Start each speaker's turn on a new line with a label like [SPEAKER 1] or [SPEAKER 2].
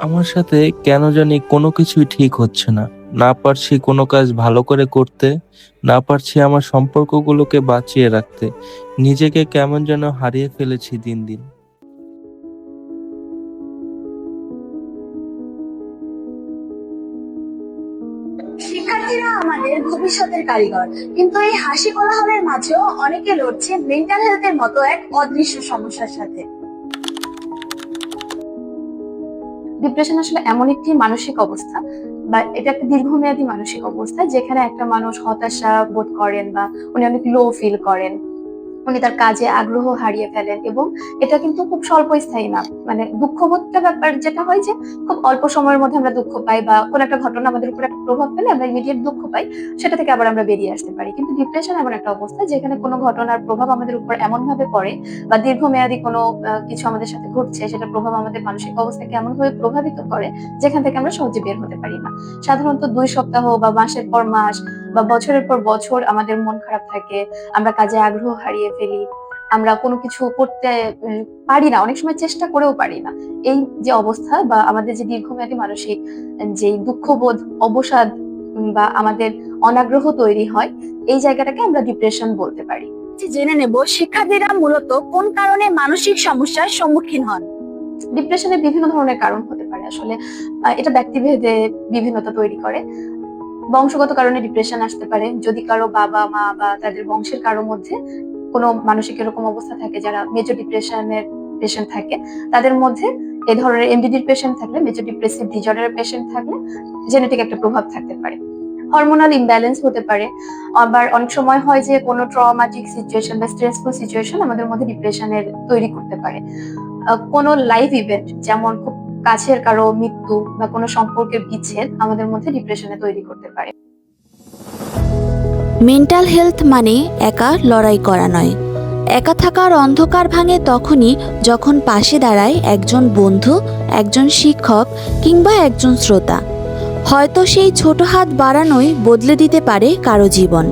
[SPEAKER 1] আমার সাথে কেন জানি কোনো কিছুই ঠিক হচ্ছে না। না পারছি কোনো কাজ ভালো করে করতে, না পারছি আমার সম্পর্কগুলোকে বাঁচিয়ে রাখতে। নিজেকে কেমন যেন হারিয়ে ফেলেছি দিন দিন।
[SPEAKER 2] ভবিষ্যতের কারিগর, কিন্তু এই হাসি কোলাহলের মাঝেও অনেকে লড়ছে মেন্টাল হেলথের মতো এক অদৃশ্য সমস্যার সাথে।
[SPEAKER 3] ডিপ্রেশন আসলে এমন একটি মানসিক অবস্থা বা এটা একটা দীর্ঘমেয়াদী মানসিক অবস্থা যেখানে একটা মানুষ হতাশা বোধ করেন বা উনি অনেক লো ফিল করেন। উনি তার কাজে আগ্রহ হারিয়ে ফেলেন এবং এটা কিন্তু খুব স্বল্পস্থায়ী না। মানে দুঃখবোধটা ব্যাপার যেটা হয় যে, খুব অল্প সময়ের মধ্যে আমরা দুঃখ পাই বা কোনো একটা ঘটনা আমাদের উপর একটা প্রভাব ফেলে আমরা ইমিডিয়েট দুঃখ পাই, সেটা থেকে আবার আমরা বেরিয়ে আসতে পারি। কিন্তু ডিপ্রেশন এমন একটা অবস্থা যেখানে কোনো ঘটনার প্রভাব আমাদের উপর এমন ভাবে পড়ে বা দীর্ঘমেয়াদী কোনো কিছু আমাদের সাথে ঘটছে সেটা প্রভাব আমাদের মানসিক অবস্থাকে এমন ভাবে প্রভাবিত করে যেখান থেকে আমরা সহজে বের হতে পারি না। সাধারণত দুই সপ্তাহ বা মাসের পর মাস বা বছরের পর বছর আমাদের মন খারাপ থাকে আমরা কাজে আগ্রহ হারিয়ে ফেলি আমরা কোনো কিছু করতে পারি না অনেক সময় চেষ্টা করেও পারি না। এই যে অবস্থা বা আমাদের যে দীর্ঘমেয়াদী মানসিক যে দুঃখবোধ অবসাদ বা আমাদের অনাগ্রহ তৈরি হয় এই জায়গাটাকে আমরা ডিপ্রেশন বলতে পারি।
[SPEAKER 2] যে জেনে নেব শিক্ষার্থীরা মূলত কোন কারণে মানসিক সমস্যার সম্মুখীন হন?
[SPEAKER 3] ডিপ্রেশনের বিভিন্ন ধরনের কারণ হতে পারে। আসলে এটা ব্যক্তিভেদে বিভিন্নতা তৈরি করে। বংশগত কারণে ডিপ্রেশন আসতে পারে। যদি কারও বাবা, মা বা তাদের বংশের কারও মধ্যে কোনো মানসিক এরকম অবস্থা থাকে, যারা মেজর ডিপ্রেশনের পেশেন্ট থাকে, তাদের মধ্যে এ ধরনের এমডিডির পেশেন্ট থাকলে মেজর ডিপ্রেসিভ ডিজর্ডারের পেশেন্ট থাকলে জেনেটিক একটা প্রভাব থাকতে পারে। হরমোনাল ইমব্যালেন্স হতে পারে। আবার অনেক সময় হয় যে কোনো ট্রমাটিক সিচুয়েশন বা স্ট্রেসফুল সিচুয়েশন আমাদের মধ্যে ডিপ্রেশনের তৈরি করতে পারে। কোনো লাইভ ইভেন্ট যেমন খুব কাছের কারও মৃত্যু বা কোনো সম্পর্কের বিচ্ছেদ আমাদের মধ্যে ডিপ্রেশনে তৈরি করতে পারে।
[SPEAKER 4] মেন্টাল হেলথ মানে একা লড়াই করা নয়। একা থাকার অন্ধকার ভাঙে তখনই যখন পাশে দাঁড়ায় একজন বন্ধু, একজন শিক্ষক কিংবা একজন শ্রোতা। হয়তো সেই ছোট হাত বাড়ানোই বদলে দিতে পারে কারও জীবন।